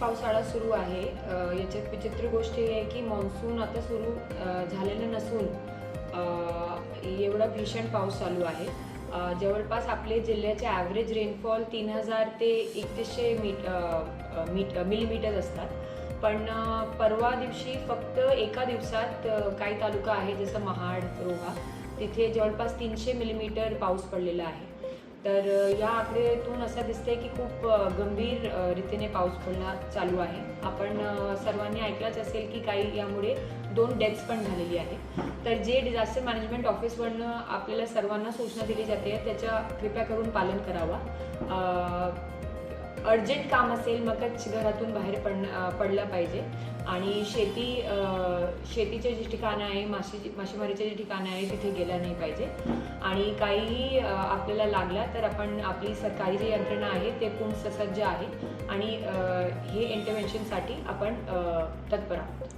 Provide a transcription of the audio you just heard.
पावसाळा सुरू आहे. याच्यात विचित्र गोष्ट ही आहे की मान्सून आता सुरू झालेलं नसून एवढा भीषण पाऊस चालू आहे. जवळपास आपले जिल्ह्याचे ॲव्हरेज रेनफॉल तीन हजार ते एकतीसशे मीट मीट मिलीमीटर असतात. पण परवा दिवशी फक्त एका दिवसात काही तालुका आहे जसं महाड रोहा तिथे जवळपास तीनशे मिलीमीटर पाऊस पडलेला आहे. तर या आकडेतून असं दिसतंय की खूप गंभीर रीतीने पाऊस पडला चालू आहे. आपण सर्वांनी ऐकलंच असेल की काही यामुळे दोन डेथ्स पण झालेली आहे तर जे डिझास्टर मॅनेजमेंट ऑफिसवरनं आपल्याला सर्वांना सूचना दिली जाते त्याच्या कृपया करून पालन करावा. अर्जंट काम असेल मगच घरातून बाहेर पड पडलं पाहिजे. आणि शेती शेतीचे जे ठिकाणं आहे माशी मासेमारीचे जे ठिकाणं आहे तिथे गेलं नाही पाहिजे. आणि काहीही आपल्याला लागला तर आपण आपली सरकारी जी यंत्रणा आहे ते पूर्ण ससज्ज आहे. आणि हे इंटरव्हेन्शनसाठी आपण तत्पर आहोत.